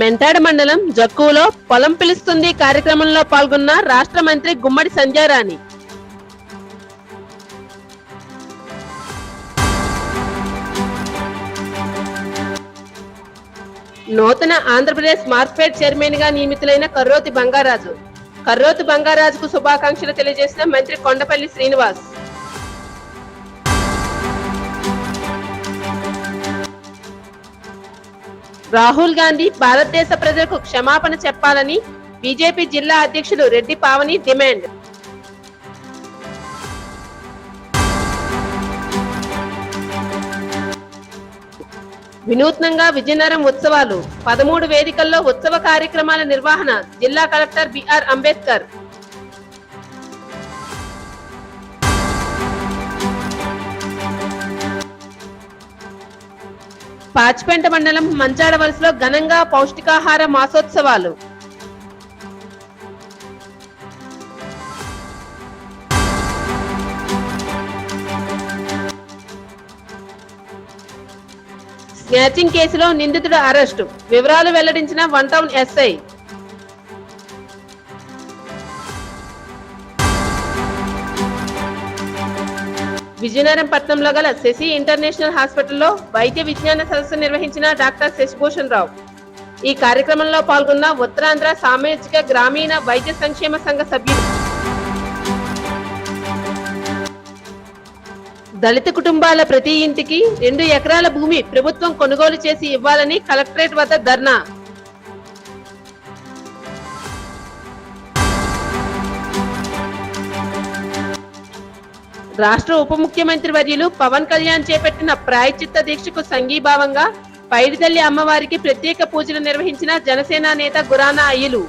మెంటాడ మండలం జక్కువలో పొలం పిలుస్తుంది కార్యక్రమంలో పాల్గొన్న రాష్ట్ర మంత్రి గుమ్మడి సంజయ్ రాణి నూతన ఆంధ్రప్రదేశ్ మార్కెట్ చైర్మన్గా నియమితులైన కర్రోతి బంగారాజు. కర్రోతి బంగారాజుకు శుభాకాంక్షలు తెలియజేసిన మంత్రి కొండపల్లి శ్రీనివాస్. రాహుల్ గాంధీ భారతదేశ ప్రజలకు క్షమాపణ చెప్పాలని బీజేపీ జిల్లా అధ్యక్షులు రెడ్డి పావని డిమాండ్. వినూత్నంగా విజయనగరం ఉత్సవాలు పదమూడు వేదికల్లో ఉత్సవ కార్యక్రమాల నిర్వహణ జిల్లా కలెక్టర్ బిఆర్ అంబేద్కర్. పాచిపెంట మండలం మంచాడ వలసలో ఘనంగా పౌష్టికాహార మాసోత్సవాలు. స్నాచింగ్ కేసులో నిందితుడు అరెస్టు. వివరాలు వెల్లడించిన వన్ టౌన్ ఎస్ఐ. విజయనగరం పట్టణంలో గల శశి ఇంటర్నేషనల్ హాస్పిటల్లో వైద్య విజ్ఞాన సదస్సు నిర్వహించిన డాక్టర్ శశిభూషణ్ రావు. ఈ కార్యక్రమంలో పాల్గొన్న ఉత్తరాంధ్ర సామాజిక గ్రామీణ వైద్య సంక్షేమ సంఘ సభ్యులు. దళిత కుటుంబాల ప్రతి ఇంటికి రెండు ఎకరాల భూమి ప్రభుత్వం కొనుగోలు చేసి ఇవ్వాలని కలెక్టరేట్ వద్ద ధర్నా. రాష్ట్ర ఉప ముఖ్యమంత్రి వర్యులు పవన్ కళ్యాణ్ చేపట్టిన ప్రాయచిత్త దీక్షకు సంఘీభావంగా పైడితల్లి అమ్మవారికి ప్రత్యేక పూజలు నిర్వహించిన జనసేన నేత గురానా అయ్యలు.